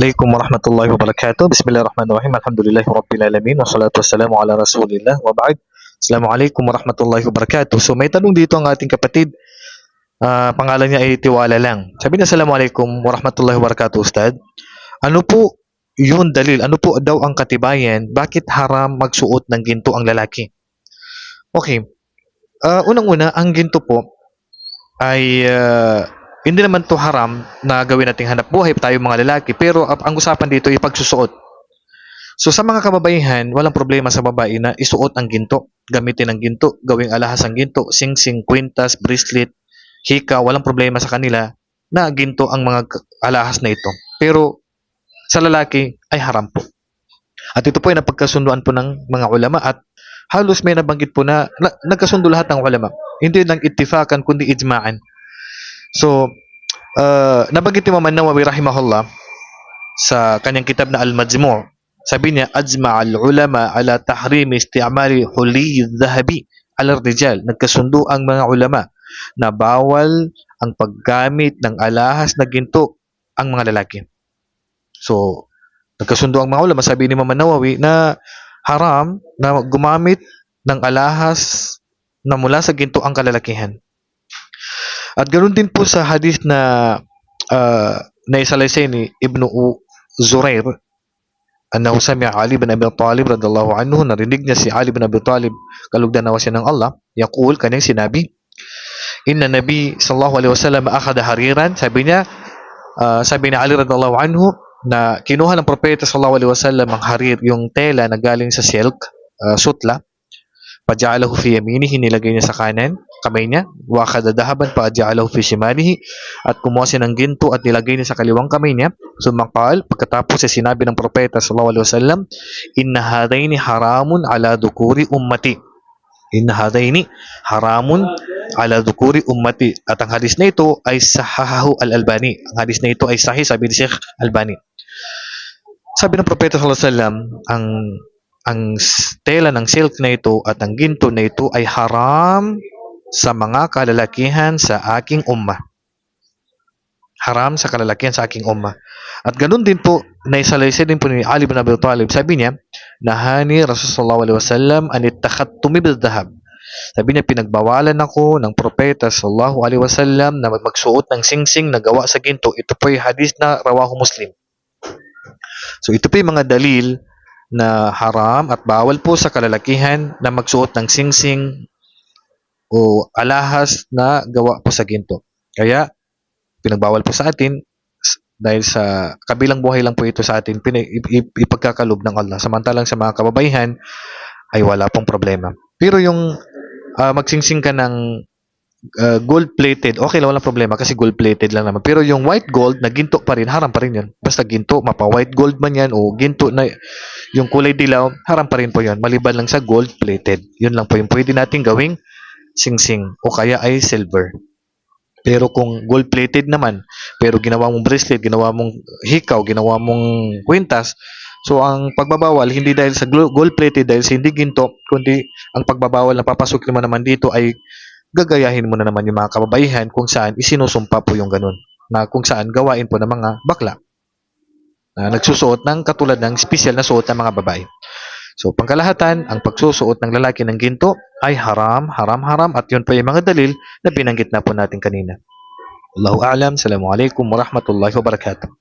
alaikum warahmatullahi wabarakatuh. Bismillahirrahmanirrahim. Alhamdulillahi rabbil alamin. Wassalatu wassalamu ala rasulillah. Wa ba'd. Assalamualaikum warahmatullahi wabarakatuh. So may tanong dito ang ating kapatid. Uh, pangalan niya ay Tiwala lang. Sabi niya, Assalamualaikum warahmatullahi wabarakatuh, Ustad. Ano po yun dalil? Ano po daw ang katibayan? Bakit haram magsuot ng ginto ang lalaki? Okay. Uh, Unang-una, ang ginto po ay uh, hindi naman to haram na gawin nating hanap buhay tayo mga lalaki. Pero ang usapan dito ay pagsusuot. So sa mga kababaihan, walang problema sa babae na isuot ang ginto. Gamitin ang ginto, gawing alahas ang ginto, sing-sing, kwintas, bracelet, hika, walang problema sa kanila na ginto ang mga alahas na ito. Pero sa lalaki ay haram po. At ito po ay napagkasunduan po ng mga ulama at halos may nabanggit po na, na nagkasundo lahat ng ulama. Hindi lang ittifakan kundi ijma'an. So, uh, nabanggit ni Imam Nawawi rahimahullah sa kanyang kitab na Al-Majmu' sabi niya ajma' al-ulama ala tahrim isti'mali huli dhahabi ala rijal. Nagkasundo ang mga ulama na bawal ang paggamit ng alahas na ginto ang mga lalaki. So nagkasundo ang mga ulama sabi ni Imam Nawawi na haram na gumamit ng alahas na mula sa ginto ang kalalakihan at ganoon din po sa hadith na uh, naisalaysay ni Ibn U Zurair annahu sami'a Ali bin Abi Talib radallahu anhu narinig niya si Ali bin Abi Talib kalugdan nawa siya ng Allah yaqul kanyang sinabi inna nabi sallallahu alaihi wasallam akhadha hariran sabi niya uh, sabi ni Ali radallahu anhu na kinuha ng propeta sallallahu alaihi wasallam ang harir yung tela na galing sa silk uh, sutla paja'alahu fi yaminihi nilagay niya sa kanan kamay niya wa akhada dahaban paja'alahu fi shimalihi at kumuha siya ng ginto at nilagay niya sa kaliwang kamay niya Sumakal, pagkatapos ay sinabi ng propeta sallallahu alaihi wasallam, "Inna hadaini haramun ala dukuri ummati." Inna hadaini haramun ala dukuri ummati. At ang hadis na ito ay sahahahu al-Albani. Ang hadis na ito ay sahih sabi ni Sheikh Albani. Sabi ng propeta sallallahu alaihi wasallam, ang ang tela ng silk na ito at ang ginto na ito ay haram sa mga kalalakihan sa aking ummah. Haram sa kalalakihan sa aking ummah. At ganun din po, naisalaysay din po ni Ali bin Abi Talib. Sabi niya, Nahani Rasulullah wasallam an ittakhattumi bil dhahab. Sabi niya, pinagbawalan ako ng propeta sallallahu alaihi wasallam na magsuot ng singsing na gawa sa ginto. Ito po yung hadis na rawahu muslim. So ito po yung mga dalil na haram at bawal po sa kalalakihan na magsuot ng singsing o alahas na gawa po sa ginto. Kaya, pinagbawal po sa atin dahil sa kabilang buhay lang po ito sa atin ipagkakalob ng Allah samantalang sa mga kababaihan ay wala pong problema pero yung ah, magsingsing ka ng ah, gold plated okay lang walang problema kasi gold plated lang naman. Pero yung white gold na ginto pa rin haram pa rin yun. Basta ginto mapa white gold man yan o ginto na yung kulay dilaw haram pa rin po yun. Maliban lang sa gold plated yun lang po yung pwede nating gawing singsing o kaya ay silver. Pero kung gold plated naman, pero ginawa mong bracelet, ginawa mong hikaw, ginawa mong kwintas, so ang pagbabawal hindi dahil sa gold plated dahil sa hindi ginto, kundi ang pagbabawal na papasok mo naman dito ay gagayahin mo na naman yung mga kababaihan kung saan isinusumpa po yung ganun. Na kung saan gawain po ng mga bakla na nagsusuot ng katulad ng special na suot ng mga babae. So, pangkalahatan, ang pagsusuot ng lalaki ng ginto ay haram, haram, haram at yun pa yung mga dalil na binanggit na po natin kanina. Allahu a'lam. Assalamualaikum warahmatullahi wabarakatuh.